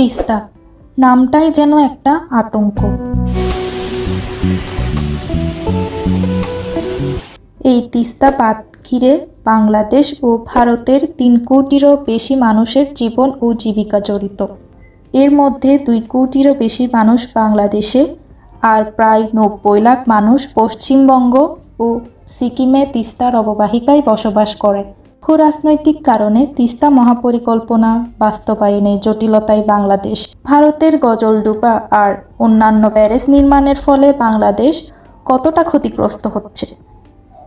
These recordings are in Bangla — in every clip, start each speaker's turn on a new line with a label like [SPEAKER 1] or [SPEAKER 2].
[SPEAKER 1] তিস্তা। নামটাই যেন একটা আতঙ্ক। এই তিস্তা বাঁধ ঘিরে বাংলাদেশ ও ভারতের তিন কোটিরও বেশি মানুষের জীবন ও জীবিকা জড়িত। এর মধ্যে দুই কোটিরও বেশি মানুষ বাংলাদেশে, আর প্রায় নব্বই লাখ মানুষ পশ্চিমবঙ্গ ও সিকিমে তিস্তার অববাহিকায় বসবাস করে। ভূ রাজনৈতিক কারণে তিস্তা মহাপরিকল্পনা বাস্তবায়নে জটিলতায় বাংলাদেশ, ভারতের গজলডুবা আর অন্যান্য ব্যারেজ নির্মাণের ফলে বাংলাদেশ কতটা ক্ষতিগ্রস্ত হচ্ছে?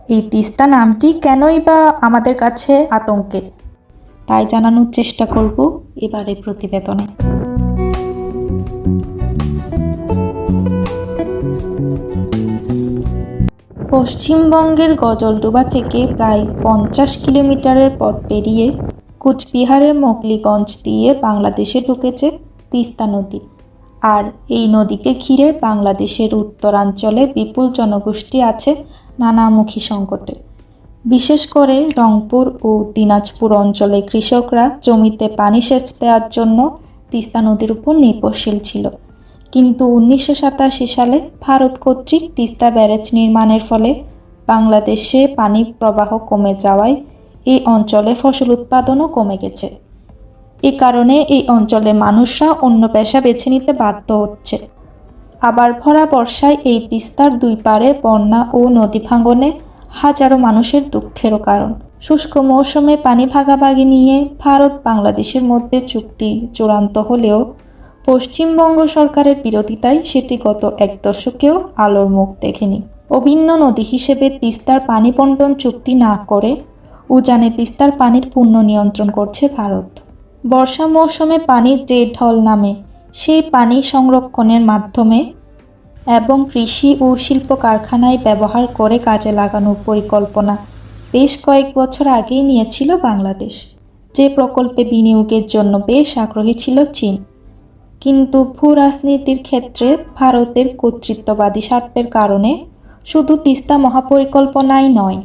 [SPEAKER 1] এই তিস্তা নামটি কেনই বা আমাদের কাছে আতঙ্কের তাই জানানোর চেষ্টা করব এবারে প্রতিবেদনে। পশ্চিমবঙ্গের গজলডোবা থেকে প্রায় পঞ্চাশ কিলোমিটারের পথ পেরিয়ে কুচবিহারের মোগলিগঞ্জ দিয়ে বাংলাদেশে ঢুকেছে তিস্তা নদী। আর এই নদীকে ঘিরে বাংলাদেশের উত্তরাঞ্চলে বিপুল জনগোষ্ঠী আছে নানামুখী সংকটে। বিশেষ করে রংপুর ও দিনাজপুর অঞ্চলে কৃষকরা জমিতে পানি সেচ দেওয়ার জন্য তিস্তা নদীর উপর নির্ভরশীল ছিল। কিন্তু উনিশশো সাতাশি সালে ভারত কর্তৃক তিস্তা ব্যারেজ নির্মাণের ফলে বাংলাদেশে পানি প্রবাহ কমে যাওয়ায় এই অঞ্চলে ফসল উৎপাদনও কমে গেছে। এ কারণে এই অঞ্চলে মানুষরা অন্য পেশা বেছে নিতে বাধ্য হচ্ছে। আবার ভরা বর্ষায় এই তিস্তার দুই পারে বন্যা ও নদী ভাঙনে হাজারো মানুষের দুঃখেরও কারণ। শুষ্ক মৌসুমে পানি ভাগাভাগি নিয়ে ভারত বাংলাদেশের মধ্যে চুক্তি চূড়ান্ত হলেও পশ্চিমবঙ্গ সরকারের বিরোধিতায় সেটি গত এক দশকেও আলোর মুখ দেখেনি। অভিন্ন নদী হিসেবে তিস্তার পানি বন্টন চুক্তি না করে উজানে তিস্তার পানির পূর্ণ নিয়ন্ত্রণ করছে ভারত। বর্ষা মৌসুমে পানির যে ঢল নামে সেই পানি সংরক্ষণের মাধ্যমে এবং কৃষি ও শিল্প কারখানায় ব্যবহার করে কাজে লাগানোর পরিকল্পনা বেশ কয়েক বছর আগেই নিয়েছিল বাংলাদেশ। যে প্রকল্পে বিনিয়োগের জন্য বেশ আগ্রহী ছিল চীন। কিন্তু ভূ রাজনীতির ক্ষেত্রে ভারতের কর্তৃত্ববাদী স্বার্থের কারণে শুধু তিস্তা মহাপরিকল্পনাই নয়,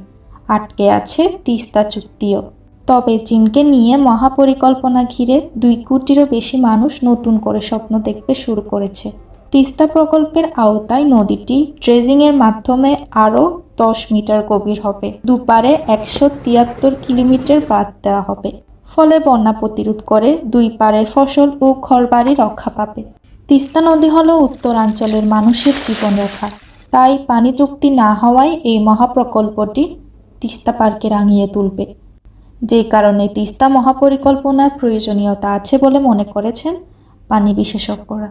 [SPEAKER 1] আটকে আছে তিস্তা চুক্তিও। তবে চীনকে নিয়ে মহাপরিকল্পনা ঘিরে দুই কোটিরও বেশি মানুষ নতুন করে স্বপ্ন দেখতে শুরু করেছে। তিস্তা প্রকল্পের আওতায় নদীটি ড্রেজিংয়ের মাধ্যমে আরও দশ মিটার গভীর হবে। দুপারে একশো তিয়াত্তর কিলোমিটার বাদ দেওয়া হবে। ফলে বন্যা প্রতিরোধ করে দুই পারে ফসল ও ঘরবাড়ি রক্ষা পাবে। তিস্তা নদী হলো উত্তরাঞ্চলের মানুষের জীবনরেখা। তাই পানি চুক্তি না হওয়ায় এই মহাপ্রকল্পটি তিস্তা পার্কে রাঙিয়ে তুলবে। যে কারণে তিস্তা মহাপরিকল্পনার প্রয়োজনীয়তা আছে বলে মনে করেছেন পানি বিশেষজ্ঞরা।